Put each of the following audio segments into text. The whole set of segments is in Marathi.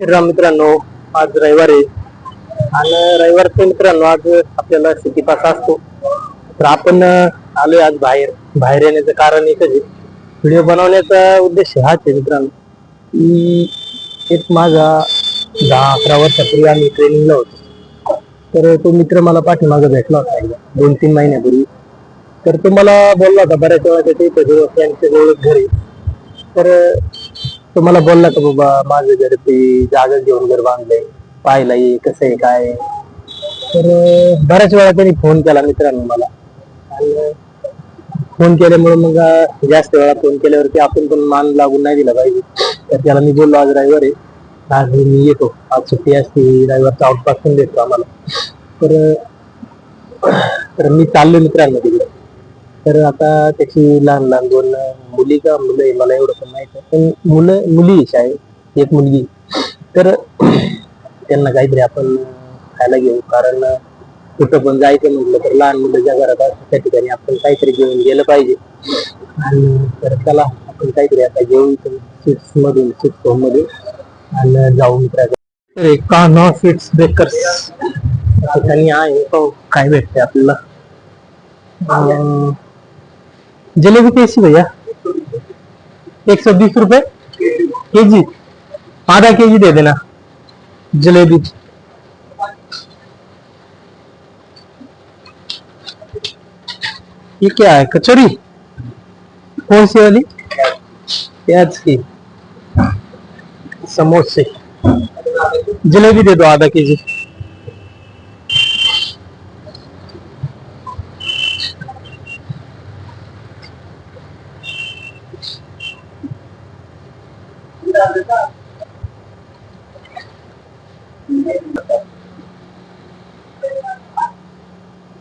श्रीराम मित्रांनो आज रविवार आहे. आणि रविवारचे मित्रांनो आज आपल्याला शेती पास असतो. तर आपण आलोय आज बाहेर. बाहेर येण्याचं कारण एकच आहे. व्हिडिओ बनवण्याचा उद्देश हाच आहे मित्रांनो की एक माझा दहा अकरा वर्षापूर्वी आम्ही ट्रेनिंगला होतो. तर तो मित्र मला पाठीमागं भेटला होता एकदा दोन तीन महिन्यापूर्वी. तर तो मला बोलला होता बऱ्याच वेळा त्याच्या इथे जवळ त्यांच्या घर तर तो मला बोलला का बाबा माझं घर ते जागा घेऊन घर बांधलंय पाहिला ये कसं आहे काय आहे. तर बऱ्याच वेळा त्यांनी फोन केला मित्रांनो मला. आणि फोन केल्यामुळे मग अं, जास्त वेळा फोन केल्यावरती आपण पण मान लागून नाही दिला पाहिजे. तर त्याला मी बोललो आज रविवार आहे. आज मी येतो. आज सुट्टी असते रविवारचा आउटपासून देतो आम्हाला. तर अं, तर मी चाललो मित्रांनो तिकडे. तर आता त्याची लहान लहान दोन मुली का मुलं आहे मला एवढं पण माहीत आहे पण मुलं मुली आहे एक मुलगी. तर त्यांना काहीतरी आपण खायला घेऊ. कारण कुठं पण जायचं म्हटलं तर लहान मुलं ज्या घरात असतात त्या ठिकाणी आपण काहीतरी घेऊन गेलं पाहिजे. आणि तर त्याला आपण काहीतरी आता घेऊन इथून स्वीट्स मधून स्वीट्स होममध्ये आणि जाऊ मित्राच्या तर एक स्वीट्स बेकर्स ठिकाणी आहे. पाहू काय भेटते आपल्याला? अं, जलेबी कैसी भैया? एक सौ बीस रुपए के जी आधा के जी दे देना जलेबी। ये क्या है कचौरी कौन सी वाली? प्याज की। समोसे। जलेबी दे दो आधा के जी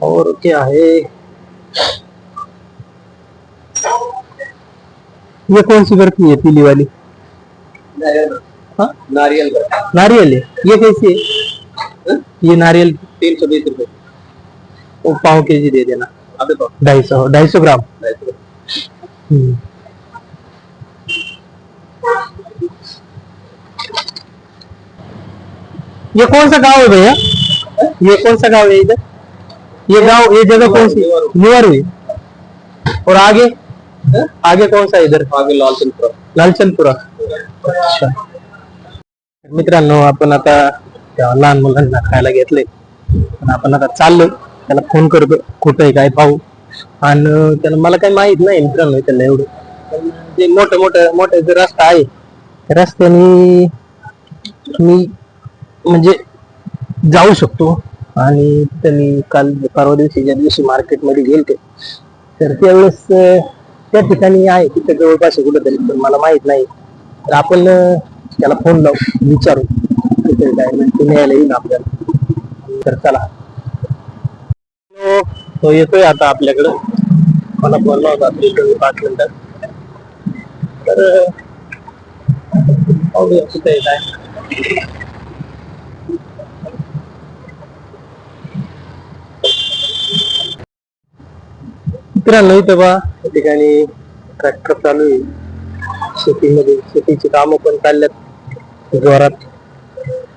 और क्या है? ये कौन सी बर्फ़ी है पीली वाली? हाँ? नारियल नारियल है। ये कैसी है? ये नारियल तीन सौ बीस रुपए। वो पाव के जी दे देना। ढाई सौ ढाई सौ ग्राम। हम्म। ये कौन सा गांव है भैया? ये कौन सा गांव है इधर? ये गांव ये जगह कौन सी? हुई और आगे? आगे कौन सा है इधर? आगे लालचंदपुरा। अच्छा। मित्रांनो आपण आता लहान मुलांना खायला घेतले. आपण आता चाललोय. त्याला फोन करतो कुठं आहे काय पाहू. आणि त्याला मला काही माहीत नाही मित्रांनो त्याला एवढं. पण जे मोठं मोठं मोठं जे रस्ता आहे त्या रस्त्याने मी म्हणजे जाऊ शकतो. आणि त्यांनी काल परवा दिवशी ज्या दिवशी मार्केटमध्ये गेलते तर त्यावेळेस त्या ठिकाणी आहे तिथे जवळपास आहे कुठेतरी पण मला माहीत नाही. तर आपण त्याला फोन लावू विचारू. तिथे काय ते न्यायला येईल आपल्याला. तर चला. तो हो, येतोय आता आपल्याकडं. मला बोलला होता तिथे पाच मिनिटात तर पाहूया कुठे काय. मित्रांनो इथं बा. या ठिकाणी ट्रॅक्टर चालू आहे. शेतीमध्ये शेतीची कामं पण चालल्यात जोरात.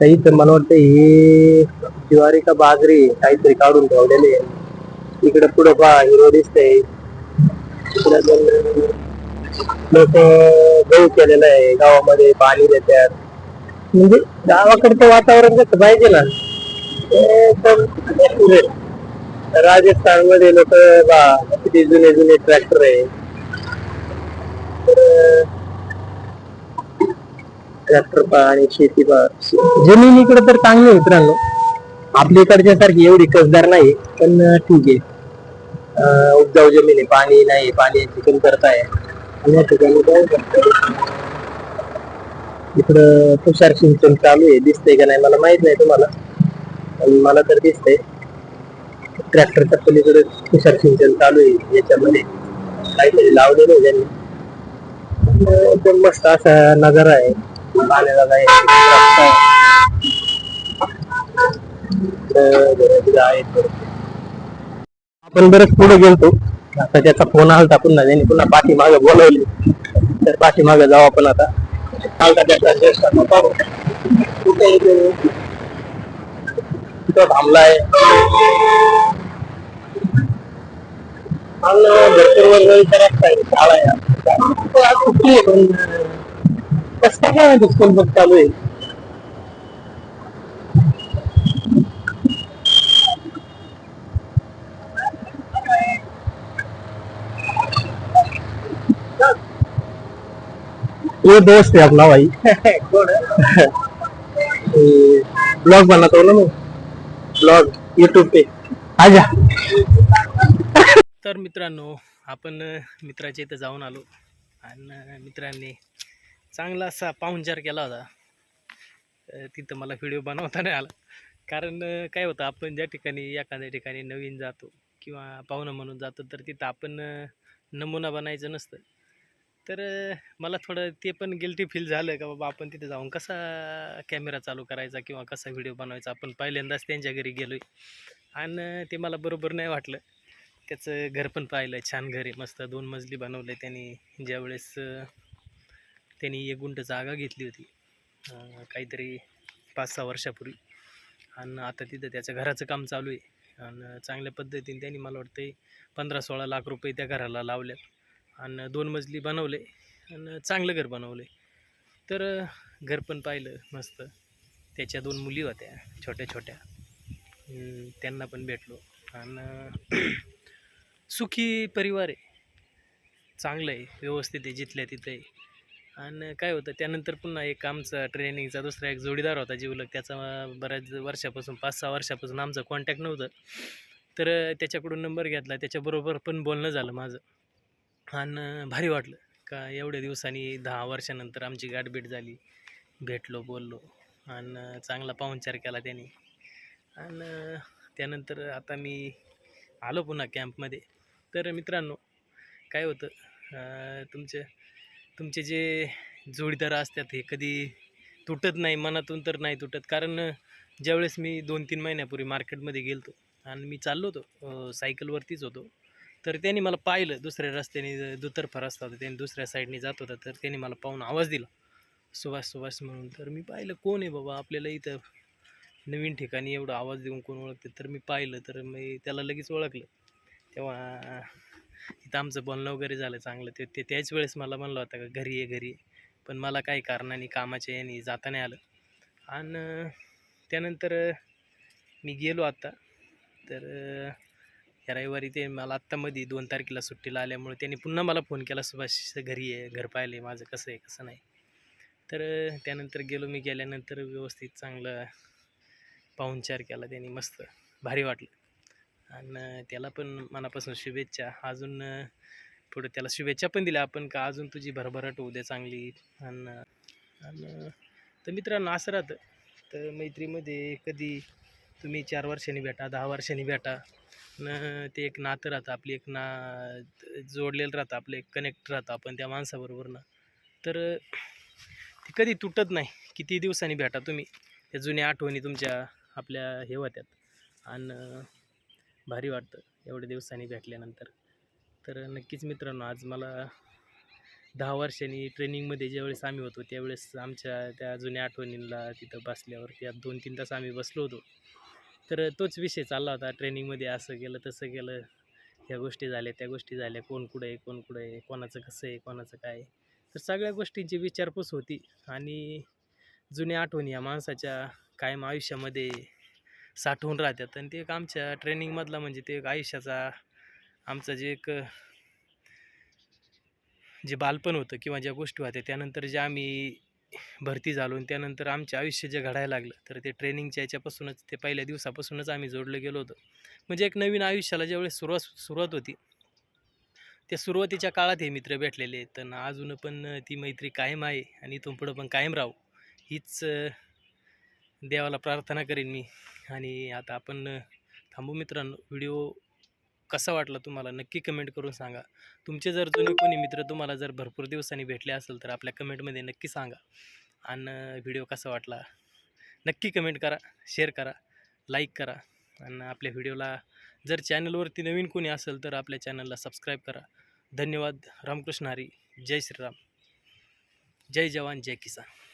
तर इथं मला वाटतं हे ज्वारी का बाजरी काहीतरी काढून ठेवलेले आहे. इकडे पुढे पहा हिरो दिसतंय. इकडे लोक गहू केलेलं आहे गावामध्ये पाणी देतात. म्हणजे गावाकडचं वातावरण कसं पाहिजे ना? एकदम accurate. राजस्थानमध्ये लोक ते जुने जुने ट्रॅक्टर आहे. ट्रॅक्टर पहा आणि शेती पहा. जमीन इकडे तर चांगली मित्रांनो. आपल्या इकडच्या सारखी एवढी कसदार नाही पण ठीक आहे. उपजाऊ जमीन आहे. पाणी नाही पाण्याची कमतरता आहे. या ठिकाणी काय इकडं तुषार सिंचन चालू आहे. दिसतंय का नाही मला माहीत नाही तुम्हाला. पण मला तर दिसतंय. ट्रॅक्टरच्या पलीकडे तुषार सिंचन चालू आहे. याच्यामध्ये काहीतरी लावलेलं आहे त्यांनी. एकदम मस्त असा नजारा आहे. पाण्याला काय आपण बरेच पुढे गेलतो. आता त्याचा फोन आलता पुन्हा त्यांनी पुन्हा पाठीमागे बोलवले. तर पाठीमागे जाऊ आपण आता. चालता त्याचा ज्येष्ठ आता पाहू. आहे तो तिथं थांबलाय आणि भरपूर वर्ग करत आहे शाळा आहे तो आज सुट्टी आहे पण कसं काय काय माहिती स्कूल बस चालू आहे ये दोस्त है अपना भाई ब्लॉग बनाता हूँ ना मैं ब्लॉग युट्यूब पे. आजा. तर मित्रांनो आपण मित्राच्या इथं जाऊन आलो. आणि मित्रांनी चांगला असा पाहुणचार केला होता. तिथं मला व्हिडिओ बनवता नाही आला. कारण काय होतं आपण ज्या ठिकाणी एखाद्या ठिकाणी नवीन जातो किंवा पाहुणं म्हणून जातो तर तिथं आपण नमुना बनायचं नसतं. तर मला थोडं ते पण गिल्टी फील झालं का बाबा आपण तिथे जाऊन कसा कॅमेरा चालू करायचा किंवा कसा व्हिडिओ बनवायचा आपण पहिल्यांदाच त्यांच्या घरी गेलो आहे आणि ते मला बरोबर नाही वाटलं. त्याचं घर पण पाहिलं छान घर आहे. मस्त दोन मजली बनवलं आहे त्यांनी. ज्यावेळेस अं, त्यांनी एक गुंट जागा घेतली होती काहीतरी पाच सहा वर्षापूर्वी. आणि आता तिथं त्याचं घराचं काम चालू आहे. आणि चांगल्या पद्धतीने त्यांनी मला वाटतं पंधरा सोळा लाख रुपये त्या घराला लावले आणि दोन मजली बनवले आणि चांगलं घर बनवलं. तर घर पण पाहिलं मस्त. त्याच्या दोन मुली होत्या छोट्या छोट्या. त्यांना पण भेटलो. आणि सुखी परिवार आहे. चांगलं आहे व्यवस्थित आहे जिथल्या तिथं आहे. आणि काय होतं त्यानंतर पुन्हा एक आमचा ट्रेनिंगचा दुसरा एक जोडीदार होता जीवलक त्याचा बऱ्याच वर्षापासून पाच सहा वर्षापासून आमचं कॉन्टॅक्ट नव्हतं. तर त्याच्याकडून नंबर घेतला. त्याच्याबरोबर पण बोलणं झालं माझं. आणि भारी वाटलं. का एवढ्या दिवसांनी दहा वर्षानंतर आमची गाठभेट झाली. भेटलो बोललो आणि चांगला पाहुणचार केला त्याने. आणि त्यानंतर आता मी आलो पुन्हा कॅम्पमध्ये. तर मित्रांनो काय होतं तुमचे तुमचे जे जोडीदार असतात हे कधी तुटत नाही मनातून तर नाही तुटत. कारण ज्यावेळेस मी दोन तीन महिन्यापूर्वी मार्केटमध्ये गेलो होतो आणि मी चाललो होतो सायकलवरतीच होतो. तर त्यांनी मला पाहिलं दुसऱ्या रस्त्याने दुतर्फा रस्ता होता त्यांनी दुसऱ्या साईडने जात होता तर त्यांनी मला पाहून आवाज दिला. सुभाष सुभाष म्हणून. तर मी पाहिलं कोण आहे बाबा? आपल्याला इथं नवीन ठिकाणी एवढा आवाज देऊन कोण ओळखते? तर मी पाहिलं तर मी त्याला लगेच ओळखलं. तेव्हा इथं आमचं बोलणं वगैरे झालं चांगलं. ते ते त्याच वेळेस मला म्हणलं होतं का घरी ये घरी पण मला काही कारणाने कामाच्या याने जाता नाही आलं. आणि त्यानंतर मी गेलो आत्ता तर ह्या रविवारी ते मला आत्तामध्ये दोन तारखेला सुट्टीला आल्यामुळे त्यांनी पुन्हा मला फोन केला सुभाष घरी आहे घर पाहिले माझं कसं आहे कसं नाही. तर त्यानंतर गेलो मी गेल्यानंतर व्यवस्थित चांगलं पाहुणचार केला त्यांनी मस्त भारी वाटलं. आणि त्याला पण मनापासून शुभेच्छा. अजून पुढे त्याला शुभेच्छा पण दिल्या आपण का अजून तुझी भरभराट होऊ दे चांगली? आणि आणि तर मित्रांनो असं राहतं. तर मैत्रीमध्ये कधी तुम्ही चार वर्षांनी भेटा दहा वर्षांनी भेटा न ते एक नातं राहतं आपली एक ना जोडलेलं राहतं आपलं एक कनेक्ट राहतं आपण त्या माणसाबरोबर ना. तर ते कधी तुटत नाही किती दिवसांनी भेटा तुम्ही त्या जुन्या आठवणी तुमच्या आपल्या हे होत्यात. आणि भारी वाटतं एवढ्या दिवसांनी भेटल्यानंतर. तर नक्कीच मित्रांनो आज मला दहा वर्षांनी ट्रेनिंगमध्ये ज्यावेळेस आम्ही होतो त्यावेळेस आमच्या त्या जुन्या आठवणींना तिथं बसल्यावर त्या दोन तीन तास आम्ही बसलो होतो. तर तोच विषय चालला होता. ट्रेनिंगमध्ये असं गेलं तसं केलं ह्या गोष्टी झाल्या त्या गोष्टी झाल्या. कोण कुठं आहे कोण कुठं आहे कोणाचं कसं आहे कोणाचं काय आहे. तर सगळ्या गोष्टींची विचारपूस होती. आणि जुन्या आठवणी या माणसाच्या कायम आयुष्यामध्ये साठवून राहतात. आणि ते एक आमच्या ट्रेनिंगमधला म्हणजे ते एक आयुष्याचा आमचं जे एक जे बालपण होतं किंवा ज्या गोष्टी होत्या त्यानंतर जे आम्ही भरती झालो आणि त्यानंतर आमचे आयुष्य जे घडायला लागलं तर ते ट्रेनिंगच्या याच्यापासूनच ते पहिल्या दिवसापासूनच आम्ही जोडलं गेलो होतो. म्हणजे एक नवीन आयुष्याला ज्यावेळेस सुरुवात सुरुवात होती त्या सुरुवातीच्या काळात हे मित्र भेटलेले आहेत तर अजून पण ती मैत्री कायम आहे आणि इथून पुढं पण कायम राहू हीच देवाला प्रार्थना करेन मी. आणि आता आपण थांबू मित्रांनो व्हिडिओ कसा वाटला तुम्हाला? नक्की कमेंट करून सांगा. तुमचे जर जुने कोणी मित्र तुम्हाला जर भरपूर दिवसांनी भेटले असेल तर आपल्या कमेंटमध्ये नक्की सांगा. आणि व्हिडिओ कसा वाटला? नक्की कमेंट करा शेअर करा लाईक करा. आणि आपल्या व्हिडिओला जर चॅनलवरती नवीन कोणी असेल तर आपल्या चॅनलला सबस्क्राईब करा. धन्यवाद. रामकृष्ण हरी. जय श्रीराम. जय जवान जय किसान.